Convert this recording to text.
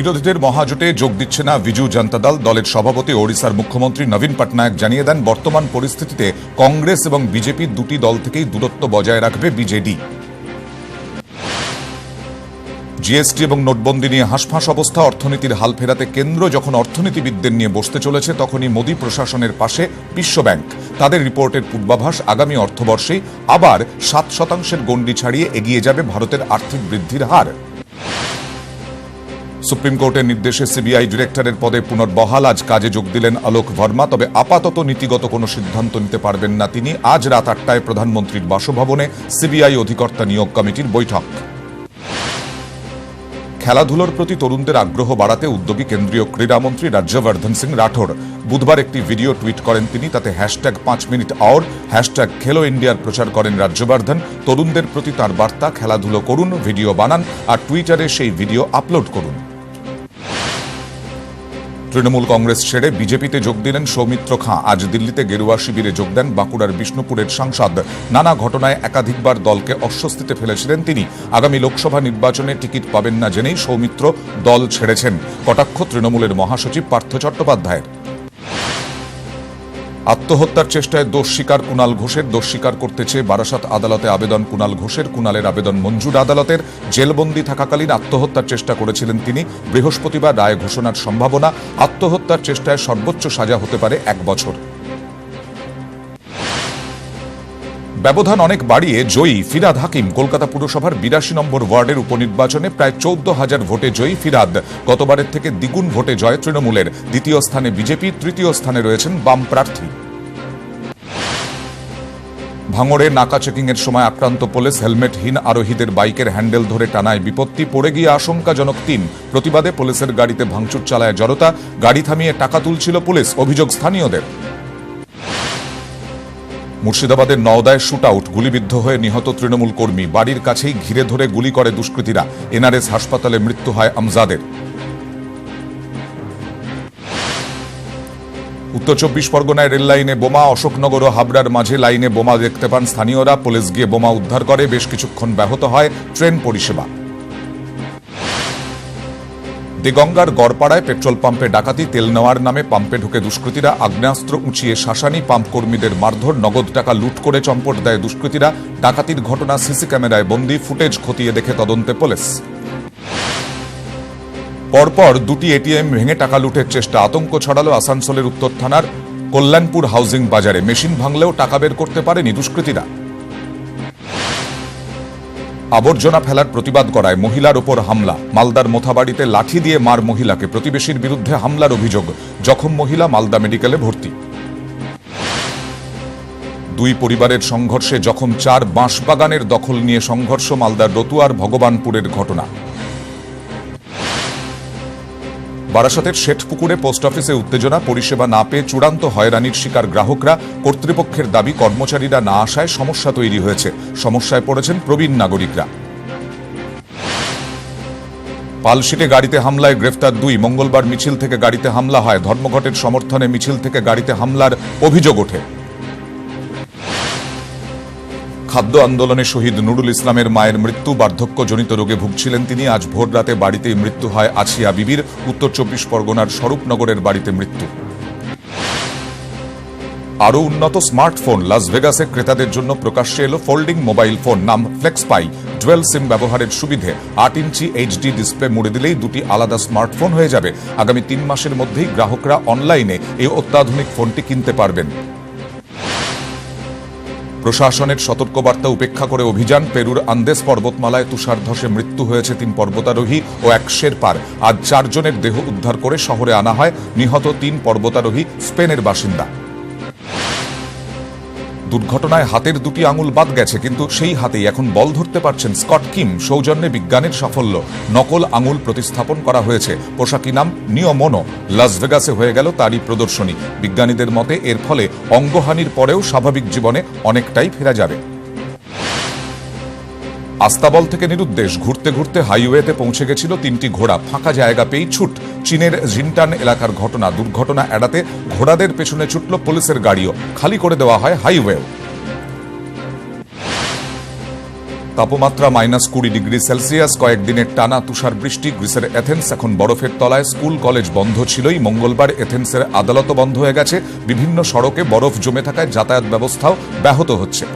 বিরোধীদের মহাজোটে যোগ দিচ্ছে না বিজু জনতা দল। দলের সভাপতি ওড়িশার মুখ্যমন্ত্রী নবীন পটনায়ক জানিয়ে দেন, বর্তমান পরিস্থিতিতে কংগ্রেস এবং বিজেপি দুটি দল থেকেই দূরত্ব বজায় রাখবে বিজেডি। জিএসটি এবং নোটবন্দি নিয়ে হাঁসফাঁস অবস্থা, অর্থনীতির হাল ফেরাতে কেন্দ্র যখন অর্থনীতিবিদদের নিয়ে বসতে চলেছে, তখনই মোদী প্রশাসনের পাশে বিশ্বব্যাংক তাদের রিপোর্টের পূর্বাভাস আগামী অর্থবর্ষেই। আবার সাত শতাংশের গণ্ডি ছাড়িয়ে এগিয়ে যাবে ভারতের আর্থিক বৃদ্ধির হার। সুপ্রিম কোর্টের নির্দেশে সিবিআই ডিরেক্টরের পদে পুনর্বহাল। আজ কাজে যোগ দিলেন আলোক ভার্মা, তবে আপাতত নীতিগত কোনো সিদ্ধান্ত নিতে পারবেন না তিনি। আজ রাত আটটায় প্রধানমন্ত্রীর বাসভবনে সিবিআই অধিকর্তা নিয়োগ কমিটির বৈঠক। খেলাধুলোর প্রতি তরুণদের আগ্রহ বাড়াতে উদ্যোগী কেন্দ্রীয় ক্রীড়ামন্ত্রী রাজ্যবর্ধন সিং রাঠোর। বুধবার একটি ভিডিও টুইট করেন তিনি, তাতে হ্যাশট্যাগ পাঁচ মিনিট আওয়ার হ্যাশট্যাগ খেলো ইন্ডিয়ার প্রচার করেন রাজ্যবর্ধন। তরুণদের প্রতি তার বার্তা, খেলাধুলো করুন, ভিডিও বানান, আর টুইটারে সেই ভিডিও আপলোড করুন। তৃণমূল কংগ্রেস ছেড়ে বিজেপিতে যোগ দিলেন সৌমিত্র খাঁ। আজ দিল্লিতে গেরুয়া শিবিরে যোগ দেন বাঁকুড়ার বিষ্ণুপুরের সাংসদ। নানা ঘটনায় একাধিকবার দলকে অস্বস্তিতে ফেলেছিলেন তিনি। আগামী লোকসভা নির্বাচনে টিকিট পাবেন না জেনেই সৌমিত্র দল ছেড়েছেন। কটাক্ষ তৃণমূলের মহাসচিব পার্থ চট্টোপাধ্যায়ের। আত্মহত্যার চেষ্টায় দোষ স্বীকার কুণাল ঘোষের। দোষ স্বীকার করতে চেয়ে বারাসাত আদালতে আবেদন কুণাল ঘোষের। কুণালের আবেদন মঞ্জুর আদালতের। জেলবন্দি থাকাকালীন আত্মহত্যার চেষ্টা করেছিলেন তিনি। বৃহস্পতিবার রায় ঘোষণার সম্ভাবনা। আত্মহত্যার চেষ্টায় সর্বোচ্চ সাজা হতে পারে এক বছর। ব্যবধান অনেক বাড়িয়ে জয়ী ফিরাদ হাকিম, কলকাতা পুরসভার বিরাশি নম্বর ওয়ার্ডের উপনির্বাচনে প্রায় চৌদ্দ হাজার ভোটে জয়ী ফিরাদ। গতবারের থেকে দ্বিগুণ ভোটে জয় তৃণমূলের। দ্বিতীয় স্থানে বিজেপি, তৃতীয় স্থানে রয়েছেন বাম প্রার্থী। ভাঙড়ে নাকা চেকিং এর সময় আক্রান্ত পুলিশ হেলমেটহীন আরোহীদের বাইকের হ্যান্ডেল ধরে টানায় বিপত্তি, পড়ে গিয়ে আশঙ্কাজনক তিন। প্রতিবাদে পুলিশের গাড়িতে ভাঙচুর চালায় জড়তা গাড়ি থামিয়ে টাকা তুলছিল পুলিশ, অভিযোগ স্থানীয়দের। মুর্শিদাবাদের নওদায় শুট আউট গুলিবিদ্ধ হয়ে নিহত তৃণমূল কর্মী। বাড়ির কাছেই ঘিরে ধরে গুলি করে দুষ্কৃতীরা। এনআরএস হাসপাতালে মৃত্যু হয় আমজাদের। উত্তর চব্বিশ পরগনায় রেল লাইনে বোমা, অশোকনগর ও হাবড়ার মাঝে লাইনে বোমা দেখতে পান স্থানীয়রা। পুলিশ গিয়ে বোমা উদ্ধার করে, বেশ কিছুক্ষণ ব্যাহত হয় ট্রেন পরিষেবা। দিগঙ্গার গড়পাড়ায় পেট্রোল পাম্পে ডাকাতি, তেল নেওয়ার নামে পাম্পে ঢুকে দুষ্কৃতীরা আগ্নেয়াস্ত্র উঁচিয়ে শাসানি পাম্প কর্মীদের মারধর, নগদ টাকা লুট করে চম্পট দেয় দুষ্কৃতীরা। ডাকাতির ঘটনা সিসি ক্যামেরায় বন্দি, ফুটেজ খতিয়ে দেখে তদন্তে পুলিশ। পরপর দুটি এটিএম ভেঙে টাকা লুটের চেষ্টা আতঙ্ক ছড়ালো আসানসোলের উত্তর থানার কল্যাণপুর হাউজিং বাজারে। মেশিন ভাঙলেও টাকা বের করতে পারেনি দুষ্কৃতীরা। আবর্জনা ফেলার প্রতিবাদ করায় মহিলার ওপর হামলা। মালদার মোথাবাড়িতে লাঠি দিয়ে মার মহিলাকে প্রতিবেশীর বিরুদ্ধে হামলার অভিযোগ। জখম মহিলা মালদা মেডিকেলে ভর্তি। দুই পরিবারের সংঘর্ষে জখম চার বাঁশবাগানের দখল নিয়ে সংঘর্ষ মালদার রতুয়ার ভগবানপুরের ঘটনা। বারাসতের শেঠপুকুরে পোস্ট অফিসে উত্তেজনা, পরিষেবা না পেয়ে চূড়ান্ত হয়রানির শিকার গ্রাহকরা কর্তৃপক্ষের দাবি, কর্মচারীরা না আসায় সমস্যা তৈরি হয়েছে। সমস্যায় পড়েছেন প্রবীণ নাগরিকরা। পালশিটে গাড়িতে হামলায় গ্রেফতার দুই। মঙ্গলবার মিছিল থেকে গাড়িতে হামলা হয়। ধর্মঘটের সমর্থনে মিছিল থেকে গাড়িতে হামলার অভিযোগ ওঠে। খাদ্য আন্দোলনে শহীদ নুরুল ইসলামের মায়ের মৃত্যু, বার্ধক্যজনিত রোগে ভুগছিলেন তিনি। আজ ভোর রাতে বাড়িতেই মৃত্যু হয় আছিয়া বিবির। উত্তর চব্বিশ পরগনার স্বরূপনগরের বাড়িতে মৃত্যু। আরও উন্নত স্মার্টফোন। লাস ভেগাসে ক্রেতাদের জন্য প্রকাশ্যে এলো ফোল্ডিং মোবাইল ফোন, নাম ফ্লেক্সপাই ডুয়েল সিম ব্যবহারের সুবিধে আট ইঞ্চি এইচডি ডিসপ্লে মুড়ে দিলেই দুটি আলাদা স্মার্টফোন হয়ে যাবে। আগামী তিন মাসের মধ্যেই গ্রাহকরা অনলাইনে এই অত্যাধুনিক ফোনটি কিনতে পারবেন। প্রশাসনের সতর্কবার্তা উপেক্ষা করে অভিযান। পেরুর আন্দেস পর্বতমালায় তুষার ধসে মৃত্যু হয়েছে তিন পর্বতারোহী ও এক শেরপার। আজ চারজনের দেহ উদ্ধার করে শহরে আনা হয়। নিহত তিন পর্বতারোহী, স্পেনের বাসিন্দা। দুর্ঘটনায় হাতের দুটি আঙুল বাদ গেছে, কিন্তু সেই হাতেই এখন বল ধরতে পারছেন স্কট কিম, সৌজন্যে বিজ্ঞানের সাফল্য। নকল আঙুল প্রতিস্থাপন করা হয়েছে। পোশাকি নাম নিয়মনো লাস ভেগাসে হয়ে গেল তারই প্রদর্শনী। বিজ্ঞানীদের মতে এর ফলে অঙ্গহানির পরেও স্বাভাবিক জীবনে অনেকটাই ফেরা যাবে। আস্তাবল থেকে নিরুদ্দেশ, ঘুরতে ঘুরতে হাইওয়েতে পৌঁছে গেছিল তিনটি ঘোড়া। ফাঁকা জায়গা পেয়েই ছুট। চীনের জিনটান এলাকার ঘটনা, দুর্ঘটনা এড়াতে ঘোড়াদের পেছনে ছুটল পুলিশের গাড়িও। খালি করে দেওয়া হয় হাইওয়েও। তাপমাত্রা মাইনাস কুড়ি ডিগ্রি সেলসিয়াস। কয়েকদিনের টানা তুষার বৃষ্টি গ্রিসের এথেন্স। এখন বরফের তলায় স্কুল, কলেজ বন্ধ ছিলই। মঙ্গলবার এথেন্সের আদালতও বন্ধ হয়ে গেছে। বিভিন্ন সড়কে বরফ জমে থাকায় যাতায়াত ব্যবস্থাও ব্যাহত হচ্ছে।